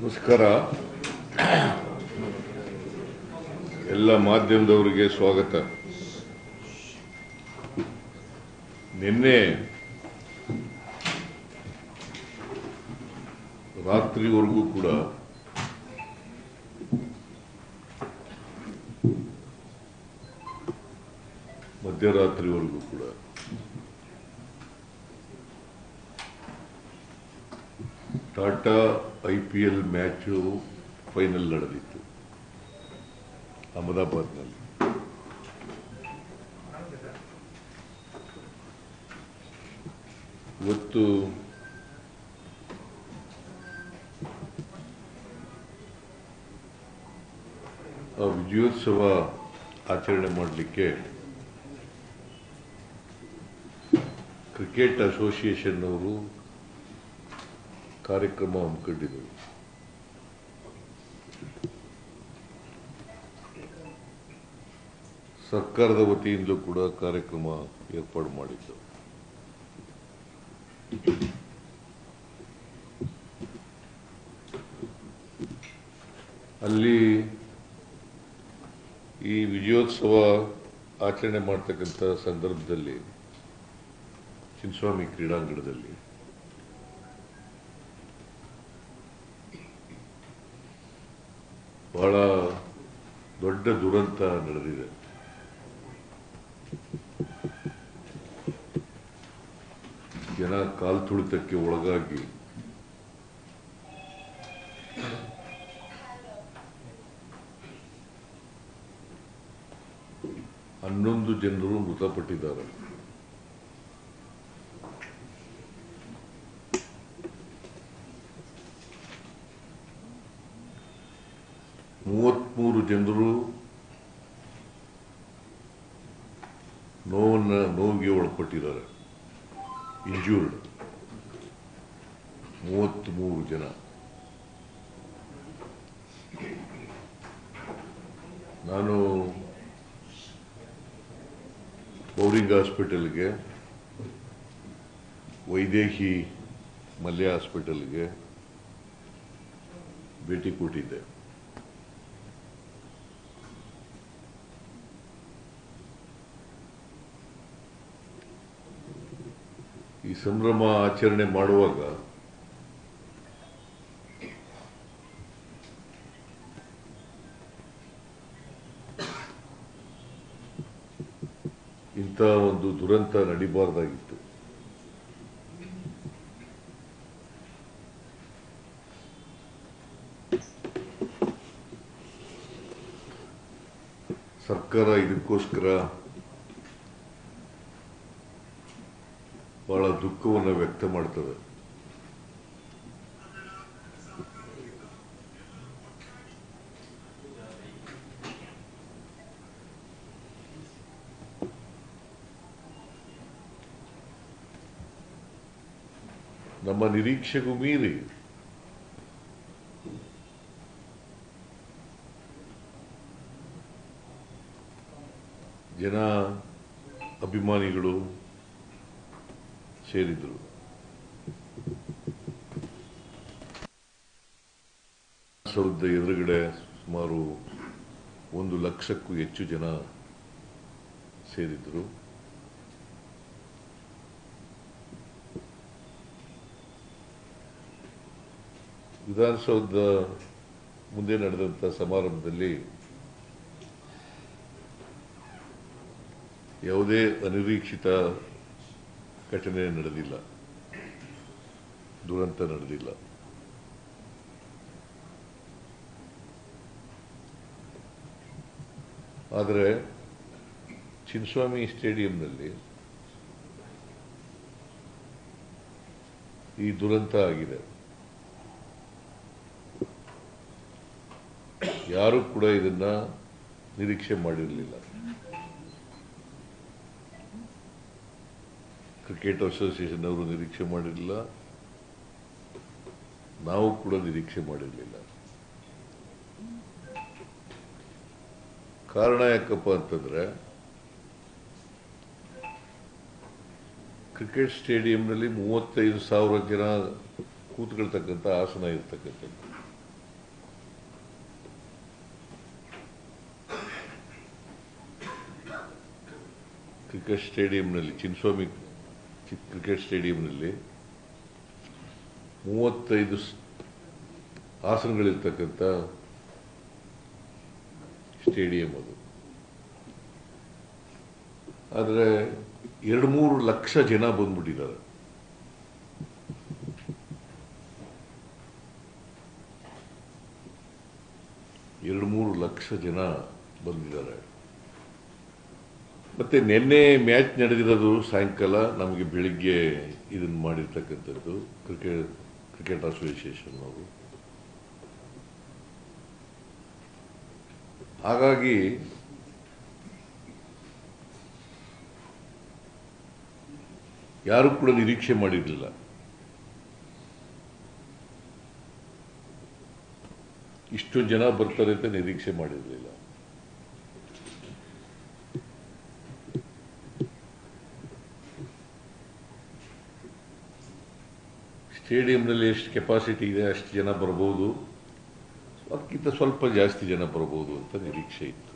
ನಮಸ್ಕಾರ. ಎಲ್ಲ ಮಾಧ್ಯಮದವರಿಗೆ ಸ್ವಾಗತ. ನಿನ್ನೆ ರಾತ್ರಿವರೆಗೂ ಕೂಡ ಮಧ್ಯರಾತ್ರಿವರೆಗೂ ಕೂಡ Tata I P L match final ನಡೆದಿತ್ತು. ಅಹಮದಾಬಾದ್ನಲ್ಲಿ. ಇವತ್ತು ಆ ವಿಜಯೋತ್ಸವ ಆಚರಣೆ ಮಾಡಲಿಕ್ಕೆ ಕ್ರಿಕೆಟ್ ಅಸೋಸಿಯೇಷನ್ ಅವರು ಕಾರ್ಯಕ್ರಮ ಹಮ್ಮಿಕೊಂಡಿದ್ದೆವು. ಸರ್ಕಾರದ ವತಿಯಿಂದಲೂ ಕೂಡ ಕಾರ್ಯಕ್ರಮ ಏರ್ಪಾಡು ಮಾಡಿದ್ದು. ಅಲ್ಲಿ ಈ ವಿಜಯೋತ್ಸವ ಆಚರಣೆ ಮಾಡ್ತಕ್ಕಂಥ ಸಂದರ್ಭದಲ್ಲಿ ಚಿನ್ನಸ್ವಾಮಿ ಕ್ರೀಡಾಂಗಣದಲ್ಲಿ ಬಹಳ ದೊಡ್ಡ ದುರಂತ ನಡೆದಿದೆ. ಜನ ಕಾಲ್ ತುಳಿತಕ್ಕೆ ಒಳಗಾಗಿ ಹನ್ನೊಂದು ಜನರು ಮೃತಪಟ್ಟಿದ್ದಾರೆ. ಮೂವತ್ಮೂರು ಜನರು ನೋವನ್ನು ನೋವಿಗೆ ಒಳಪಟ್ಟಿದ್ದಾರೆ. ಇಂಜೂರ್ಡ್ ಮೂವತ್ತ್ಮೂರು ಜನ. ನಾನು ಬೌರಿಂಗ್ ಹಾಸ್ಪಿಟಲ್ಗೆ, ವೈದೇಹಿ ಮಲ್ಯ ಹಾಸ್ಪಿಟಲ್ಗೆ ಭೇಟಿ ಕೊಟ್ಟಿದ್ದೆ ಈ ಸಂಭ್ರಮ ಆಚರಣೆ ಮಾಡುವಾಗ ಇಂಥ ಒಂದು ದುರಂತ ನಡಿಬಾರ್ದಾಗಿತ್ತು. ಸರ್ಕಾರ ಇದಕ್ಕೋಸ್ಕರ ಬಹಳ ದುಃಖವನ್ನು ವ್ಯಕ್ತ ಮಾಡ್ತದೆ. ನಮ್ಮ ನಿರೀಕ್ಷೆಗೂ ಮೀರಿ. ಸೌಧ ಎದುರುಗಡೆ ಸುಮಾರು ಒಂದು ಲಕ್ಷಕ್ಕೂ ಹೆಚ್ಚು ಜನ ಸೇರಿದ್ದರು ವಿಧಾನಸೌಧದ ಮುಂದೆ ನಡೆದಂಥ ಸಮಾರಂಭದಲ್ಲಿ ಯಾವುದೇ ಅನಿರೀಕ್ಷಿತ ಘಟನೆ ನಡೆದಿಲ್ಲ, ದುರಂತ ನಡೆದಿಲ್ಲ. ಆದರೆ ಚಿನ್ಸ್ವಾಮಿ ಸ್ಟೇಡಿಯಂನಲ್ಲಿ ಈ ದುರಂತ ಆಗಿದೆ. ಯಾರು ಕೂಡ ಇದನ್ನ ನಿರೀಕ್ಷೆ ಮಾಡಿರಲಿಲ್ಲ. ಕ್ರಿಕೆಟ್ ಅಸೋಸಿಯೇಷನ್ ಅವರು ನಿರೀಕ್ಷೆ ಮಾಡಿರಲಿಲ್ಲ. ನಾವು ಕೂಡ ನಿರೀಕ್ಷೆ ಮಾಡಿರಲಿಲ್ಲ. ಕಾರಣ ಯಾಕಪ್ಪ ಅಂತಂದರೆ ಕ್ರಿಕೆಟ್ ಸ್ಟೇಡಿಯಂನಲ್ಲಿ ಮೂವತ್ತೈದು ಸಾವಿರ ಜನ ಕೂತ್ಕೊಳ್ತಕ್ಕಂಥ ಆಸನ ಇರ್ತಕ್ಕಂಥದ್ದು. ಕ್ರಿಕೆಟ್ ಸ್ಟೇಡಿಯಂನಲ್ಲಿ ಚಿನ್ಸೋಮಿ ಕ್ರಿಕೆಟ್ ಸ್ಟೇಡಿಯಂನಲ್ಲಿ ಮೂವತ್ತೈದು ಆಸನಗಳಿರ್ತಕ್ಕಂಥ ಸ್ಟೇಡಿಯಂ ಅದು ಆದರೆ ಎರಡು ಮೂರು ಲಕ್ಷ ಜನ ಬಂದ್ಬಿಟ್ಟಿದ್ದಾರೆ. ಎರಡು ಮೂರು ಲಕ್ಷ ಜನ ಬಂದಿದ್ದಾರೆ. ಮತ್ತೆ ನಿನ್ನೆ ಮ್ಯಾಚ್ ನಡೆದಿರೋದು ಸಾಯಂಕಾಲ, ನಮಗೆ ಬೆಳಿಗ್ಗೆ ಇದನ್ನು ಮಾಡಿರ್ತಕ್ಕಂಥದ್ದು ಕ್ರಿಕೆಟ್ ಕ್ರಿಕೆಟ್ ಅಸೋಸಿಯೇಷನ್ ಅವರು. ಹಾಗಾಗಿ ಯಾರು ಕೂಡ ನಿರೀಕ್ಷೆ ಮಾಡಿರಲಿಲ್ಲ. ಇಷ್ಟು ಜನ ಬರ್ತಾರೆ ಅಂತ ನಿರೀಕ್ಷೆ ಮಾಡಿರಲಿಲ್ಲ. ಸ್ಟೇಡಿಯಂನಲ್ಲಿ ಎಷ್ಟು ಕೆಪಾಸಿಟಿ ಇದೆ, ಅಷ್ಟು ಜನ ಬರ್ಬೋದು. ಅದಕ್ಕಿಂತ ಸ್ವಲ್ಪ ಜಾಸ್ತಿ ಜನ ಬರ್ಬೋದು ಅಂತ ನಿರೀಕ್ಷೆ ಇತ್ತು.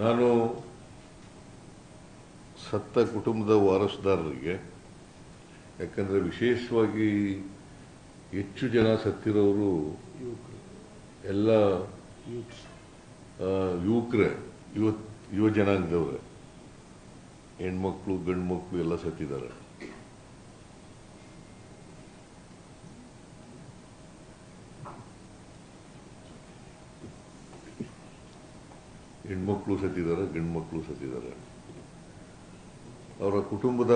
ನಾನು ಸತ್ತ ಕುಟುಂಬದ ವಾರಸುದಾರರಿಗೆ ಯಾಕಂದರೆ ವಿಶೇಷವಾಗಿ ಹೆಚ್ಚು ಜನ ಸತ್ತಿರೋರು ಎಲ್ಲ ಯುವಕರೇ. ಯುವ ಯುವ ಜನಾಂಗದವ್ರೆ. ಹೆಣ್ಮಕ್ಳು ಗಂಡು ಮಕ್ಕಳು ಎಲ್ಲ ಸತ್ತಿದ್ದಾರೆ. ಹೆಣ್ಮಕ್ಳು ಸತ್ತಿದ್ದಾರೆ ಗಂಡು ಮಕ್ಕಳು ಸತ್ತಿದ್ದಾರೆ. ಅವರ ಕುಟುಂಬದ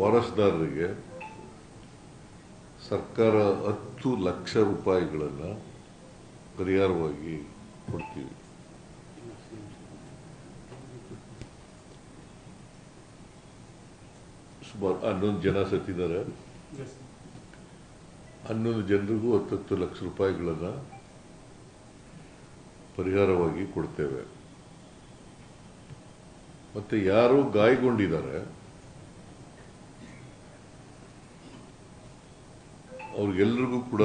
ವಾರಸ್ದಾರರಿಗೆ ಸರ್ಕಾರ ಹತ್ತು ಲಕ್ಷ ರೂಪಾಯಿಗಳನ್ನು ಪರಿಹಾರವಾಗಿ ಕೊಡ್ತೀವಿ ಸುಮಾರು ಹನ್ನೊಂದು ಜನ ಸತ್ತಿದ್ದಾರೆ. ಹನ್ನೊಂದು ಜನರಿಗೂ ಹತ್ತತ್ತು ಲಕ್ಷ ರೂಪಾಯಿಗಳನ್ನು ಪರಿಹಾರವಾಗಿ ಕೊಡ್ತೇವೆ. ಮತ್ತೆ ಯಾರು ಗಾಯಗೊಂಡಿದ್ದಾರೆ. ಅವ್ರಿಗೆಲ್ರಿಗೂ ಕೂಡ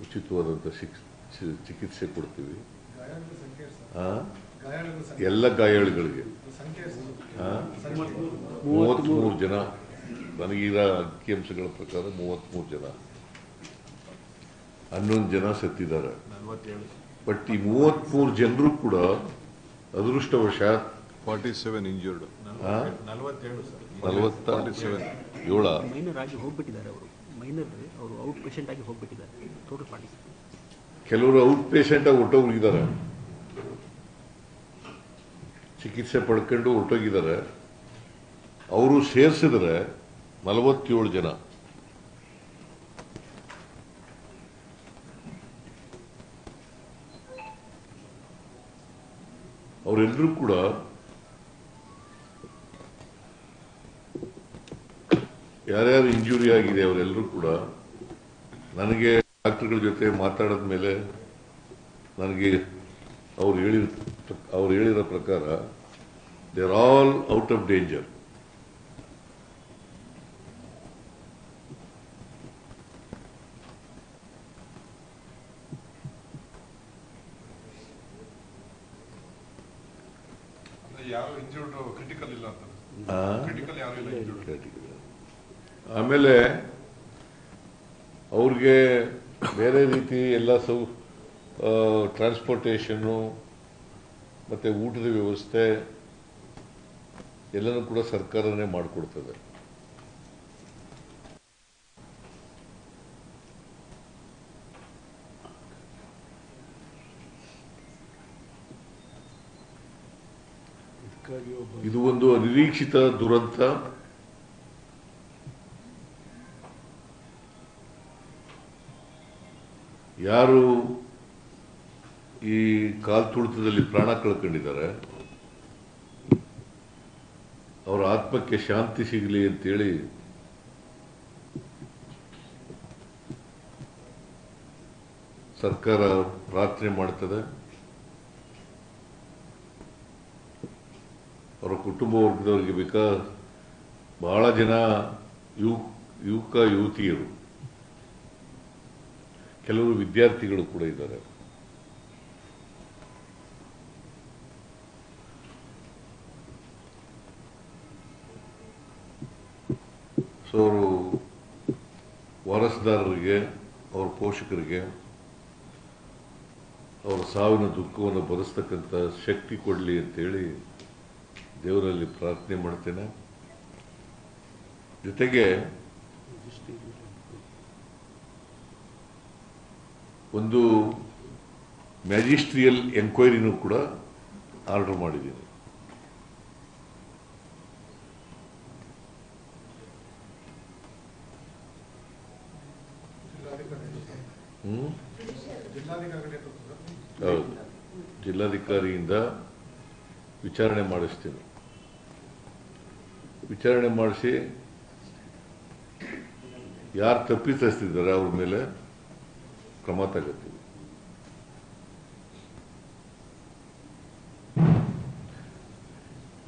ಉಚಿತವಾದಂಥ ಶಿಕ್ ಚಿಕಿತ್ಸೆ ಕೊಡ್ತೀವಿ. ಎಲ್ಲ ಗಾಯಾಳುಗಳಿಗೆ. ಮೂವತ್ತ್ಮೂರು ಜನ. ನನಗಿರೋ ಅಂಕಿಅಂಶಗಳ ಪ್ರಕಾರ ಮೂವತ್ತ್ಮೂರು ಜನ. ಹನ್ನೊಂದು ಜನ ಸತ್ತಿದ್ದಾರೆ. ಬಟ್ ಈ ಮೂವತ್ತ್ಮೂರು ಜನರು ಕೂಡ ಅದೃಷ್ಟವಶಾತ್ ಫಾರ್ಟಿ ಸೆವೆನ್ ಇಂಜೂರ್ಡ್? ನಲವತ್ತೇಳು ಏಳ. ಹೋಗ್ಬಿಟ್ಟಿದ್ದಾರೆ ಅವರು. ಮೈನರ್ ಅವರು ಔಟ್ ಪೇಷಂಟ್ ಆಗಿ ಹೋಗ್ಬಿಟ್ಟಿದ್ದಾರೆ. ಟೋಟಲ್ ಪಾರ್ಟಿ ಕೆಲವರು ಔಟ್ ಪೇಷಂಟ್ ಆಗಿ ಹೊಟ್ಟೋಗಿದ್ದಾರೆ ಚಿಕಿತ್ಸೆ ಪಡ್ಕೊಂಡು ಹೊರಟೋಗಿದ್ದಾರೆ. ಅವರು ಸೇರಿಸಿದ್ರೆ ನಲವತ್ತೇಳು ಜನ. ಅವರೆಲ್ಲರೂ ಕೂಡ ಯಾರ್ಯಾರು ಇಂಜುರಿ ಆಗಿದೆ ಅವರೆಲ್ಲರೂ ಕೂಡ ನನಗೆ ಡಾಕ್ಟರ್ಗಳ ಜೊತೆ ಮಾತಾಡಿದ ಮೇಲೆ ನನಗೆ ಅವ್ರು ಹೇಳಿ ಅವ್ರು ಹೇಳಿರೋ ಪ್ರಕಾರ they are all out of danger ಯಾರು ಇಂಜೂರ್ಡ್ ಕ್ರಿಟಿಕಲ್ ಇಲ್ಲ ಅಂತ? ಕ್ರಿಟಿಕಲ್ ಯಾರು ಇಲ್ಲ ಇಂಜೂರ್ಡ್ ಆಮೇಲೆ ಅವ್ರಿಗೆ ಬೇರೆ ರೀತಿ ಎಲ್ಲ ಸೌ ಟ್ರಾನ್ಸ್ಪೋರ್ಟೇಷನ್ನು ಮತ್ತು ಊಟದ ವ್ಯವಸ್ಥೆ ಎಲ್ಲನೂ ಕೂಡ ಸರ್ಕಾರನೇ ಮಾಡಿಕೊಡ್ತದೆ. ಇದು ಒಂದು ಅನಿರೀಕ್ಷಿತ ದುರಂತ. ಯಾರು ಈ ಕಾಲ್ತುಳಿತದಲ್ಲಿ ಪ್ರಾಣ ಕಳ್ಕೊಂಡಿದ್ದಾರೆ? ಅವರ ಆತ್ಮಕ್ಕೆ ಶಾಂತಿ ಸಿಗಲಿ ಅಂತೇಳಿ ಸರ್ಕಾರ ಪ್ರಾರ್ಥನೆ ಮಾಡ್ತದೆ. ಅವರ ಕುಟುಂಬ ವರ್ಗದವರಿಗೆ ಬೇಕಾ? ಬಹಳ ಜನ ಯುವ ಯುವಕ, ಯುವತಿಯರು. ಕೆಲವರು ವಿದ್ಯಾರ್ಥಿಗಳು ಕೂಡ ಇದ್ದಾರೆ. ಸೊ ಅವರು ವಾರಸುದಾರರಿಗೆ, ಅವ್ರ ಪೋಷಕರಿಗೆ, ಅವರ ಸಾವಿನ ದುಃಖವನ್ನು ಭರಿಸ್ತಕ್ಕಂಥ ಶಕ್ತಿ ಕೊಡಲಿ ಅಂತೇಳಿ ದೇವರಲ್ಲಿ ಪ್ರಾರ್ಥನೆ ಮಾಡ್ತೇನೆ. ಜೊತೆಗೆ ಒಂದು ಮ್ಯಾಜಿಸ್ಟ್ರಿಯಲ್ ಎಂಕ್ವೈರಿನೂ ಕೂಡ ಆರ್ಡರ್ ಮಾಡಿದ್ದೀನಿ. ಹೌದು. ಜಿಲ್ಲಾಧಿಕಾರಿಯಿಂದ ವಿಚಾರಣೆ ಮಾಡಿಸ್ತೀನಿ. ವಿಚಾರಣೆ ಮಾಡಿಸಿ ಯಾರು ತಪ್ಪಿತಸ್ತಿದ್ದಾರೆ ಅವ್ರ ಮೇಲೆ ಕ್ರಮ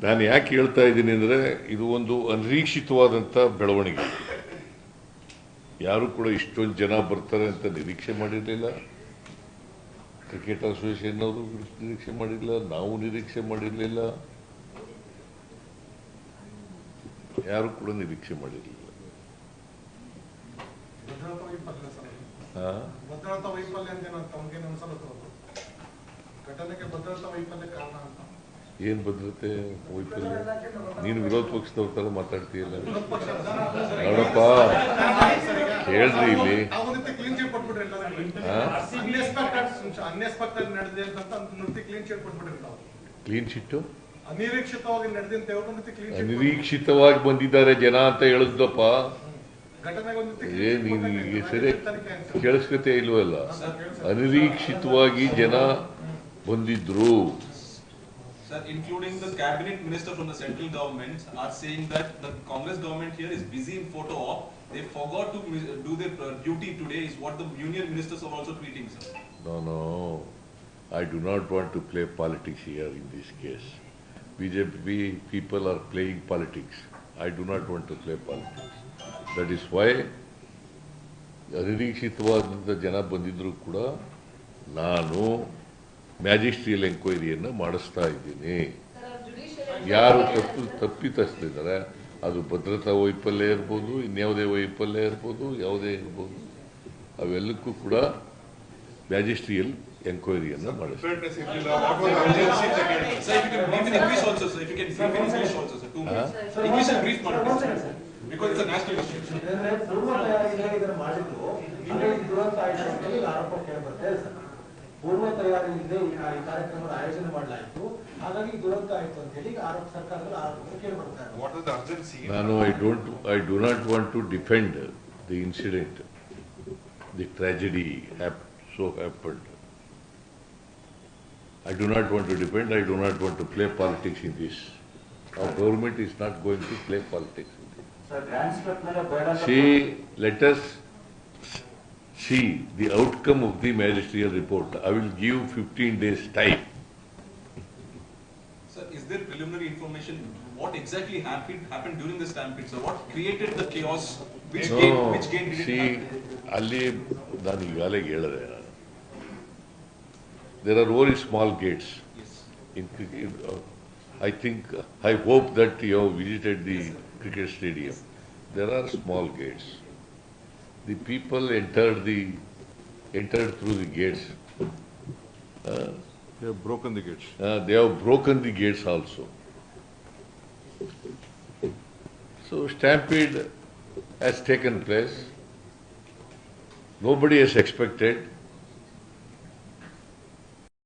ನಾನು ಯಾಕೆ ಹೇಳ್ತಾ ಇದ್ದೀನಿ ಅಂದರೆ ಇದು ಒಂದು ಅನಿರೀಕ್ಷಿತವಾದಂಥ ಬೆಳವಣಿಗೆ. ಯಾರು ಕೂಡ ಇಷ್ಟೊಂದು ಜನ ಬರ್ತಾರೆ ಅಂತ ನಿರೀಕ್ಷೆ ಮಾಡಿರಲಿಲ್ಲ. ಕ್ರಿಕೆಟ್ ಅಸೋಸಿಯೇಷನ್ ಅವರು ನಿರೀಕ್ಷೆ ಮಾಡಿರಲಿಲ್ಲ. ನಾವು ನಿರೀಕ್ಷೆ ಮಾಡಿರಲಿಲ್ಲ. ಯಾರು ಕೂಡ ನಿರೀಕ್ಷೆ ಮಾಡಿರಲಿಲ್ಲ. ಭದ್ರತಾ ವೈಫಲ್ಯ ಅಂತ ಘಟನೆಗೆ ಭದ್ರತಾ ವೈಫಲ್ಯ ಕಾರಣ ಅಂತ. ಏನ್ ಭದ್ರತೆ ವೈಫಲ್ಯ? ನೀನು ವಿರೋಧ ಪಕ್ಷದವ್ರ ತರ ಮಾತಾಡ್ತೀಯಲ್ಲ? ನೋಡಪ್ಪ. ಹೇಳ್ರಿ ಇಲ್ಲಿ. ಕ್ಲೀನ್ ಚೀಟ್ ಅನಿರೀಕ್ಷಿತವಾಗಿ ಬಂದಿದ್ದಾರೆ ಜನ ಅಂತ ಹೇಳಿದ್ದಪ್ಪ ಘಟನೆಗೆ ಒಂದು ರೀತಿ ಏ clean ನೀನು sheet ಈಗ ಕೊಟ್ಟಾಗ ಸರಿ ತನಿಖೆ ಅಂತ. ಕೇಳಿಸ್ಕತೆ ಇಲ್ವಲ್ಲ ಅನಿರೀಕ್ಷಿತವಾಗಿ ಜನ ಬಂದಿದ್ರು Sir, including the cabinet minister from the central government are saying that the Congress government here is busy in photo op. They forgot to mis- do their uh, duty today is what the union ministers are also tweeting, sir. No, no. I do not want to play politics here in this case. BJP people are playing politics. I do not want to play politics. That is why ಅನಿರೀಕ್ಷಿತವಾದಂಥ ಜನ ಬಂದಿದ್ದರೂ ಕೂಡ ನಾನು magisterial ಎಂಕ್ವೈರಿಯನ್ನು ಮಾಡಿಸ್ತಾ ಇದ್ದೀನಿ. ಯಾರು ತಪ್ಪು ತಪ್ಪಿತಸ್ತಿದ್ದಾರೆ ಅದು ಭದ್ರತಾ ವೈಫಲ್ಯ ಇರ್ಬೋದು ಇನ್ಯಾವುದೇ ವೈಫಲ್ಯ ಇರ್ಬೋದು ಯಾವುದೇ ಇರ್ಬೋದು ಅವೆಲ್ಲಕ್ಕೂ ಕೂಡ ಮ್ಯಾಜಿಸ್ಟ್ರಿಯಲ್ ಎಂಕ್ವೈರಿಯನ್ನು ಮಾಡಿಸ್ತೀನಿ. Preparedness ಇರ್ಲಿಲ್ಲ, what was the urgency ಅಂತ ಕೇಳಿ. Sir, if you can brief in English also, sir. If you can brief in English also, sir. Two minutes. English and brief ಮಾಡ್ಬೇಕು, sir. Because it's a national issue. ಯಾಕಂದ್ರೆ ಪೂರ್ವ ತಯಾರಿಯಿಂದ ಇದನ್ನ ಮಾಡಿದ್ರು ಹಾಗಾಗಿ ದುರಂತ ಆಯ್ತು ಅಂತ ಹೇಳಿ ಆರೋಪ ಕೇಳಿಬರ್ತದೆ ಸರ್ ಪೂರ್ವ ತಯಾರಿಯಿಂದ ಈ ಕಾ- ಈ ಕಾರ್ಯಕ್ರಮದ ಆಯೋಜನೆ ಮಾಡಲಾಯಿತು ಹಾಗಾಗಿ ದುರಂತ ಆಯ್ತು ಅಂತ ಹೇಳಿ ಈಗ ಆರೋಪ ಸರ್ಕಾರದ ಆರೋಪ ಕೇಳಿಬರ್ತಾ ಇದೆ What was the urgency? ನಾನು I don't I do not want to defend the incident the tragedy so happened I do not want to depend I do not want to play politics in this our government is not going to play politics in this sir transport ಮೇಲೆ ಬೇಡ See, let us see the outcome of the magisterial report. I will give 15 days time. Sir, is there preliminary information? What exactly happened happened during the stampede, sir? What created the chaos? Which gate, No, which gate did it see, happen? ಅಲ್ಲಿ ನಾನು ಈಗಾಗಲೇ ಹೇಳಿದೆ ನಾನು there are only small gates Yes. in cricket, uh, I think, I hope that you have visited the cricket stadium. There are small gates. The people entered the, entered through the gates. Uh, They have broken the gates. uh, They have broken the gates also. So stampede has taken place. Nobody has expected